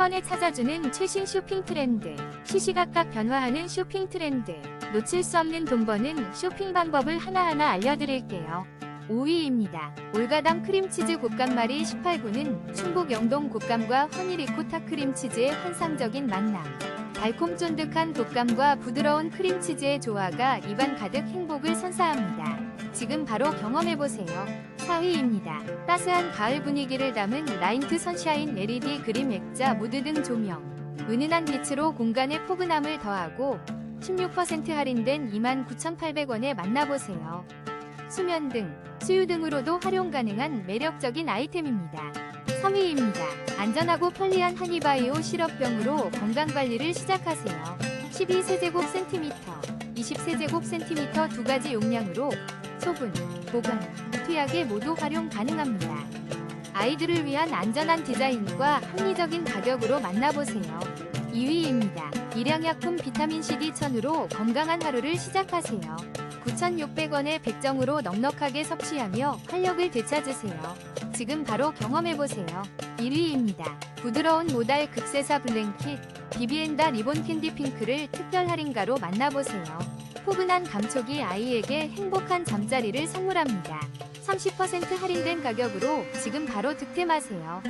번에 찾아주는 최신 쇼핑 트렌드. 시시각각 변화하는 쇼핑 트렌드. 놓칠 수 없는 돈 버는 쇼핑 방법을 하나하나 알려드릴게요. 5위입니다. 올가당 크림치즈 곶감말이 18구는 충북 영동 곶감과 허니 리코타 크림치즈의 환상적인 만남. 달콤 쫀득한 곶감과 부드러운 크림치즈의 조화가 입안 가득 행복을 선사합니다. 지금 바로 경험해보세요. 4위입니다. 따스한 가을 분위기를 담은 라인트 선샤인 LED 그림 액자 무드 등 조명. 은은한 빛으로 공간에 포근함을 더하고 16% 할인된 29,800원에 만나보세요. 수면 등, 수유 등으로도 활용 가능한 매력적인 아이템입니다. 3위입니다. 안전하고 편리한 하니바이오 시럽병으로 건강관리를 시작하세요. 12세제곱센티미터, 20세제곱센티미터 두 가지 용량으로 소분, 보관, 투약에 모두 활용 가능합니다. 아이들을 위한 안전한 디자인과 합리적인 가격으로 만나보세요. 2위입니다. 일양약품 비타민 CD 1000으로 건강한 하루를 시작하세요. 9,600원의 백정으로 넉넉하게 섭취하며 활력을 되찾으세요. 지금 바로 경험해보세요. 1위입니다. 부드러운 모달 극세사 블랭킷 비비엔다 리본 캔디 핑크를 특별 할인가로 만나보세요. 포근한 감촉이 아이에게 행복한 잠자리를 선물합니다. 30% 할인된 가격으로 지금 바로 득템하세요.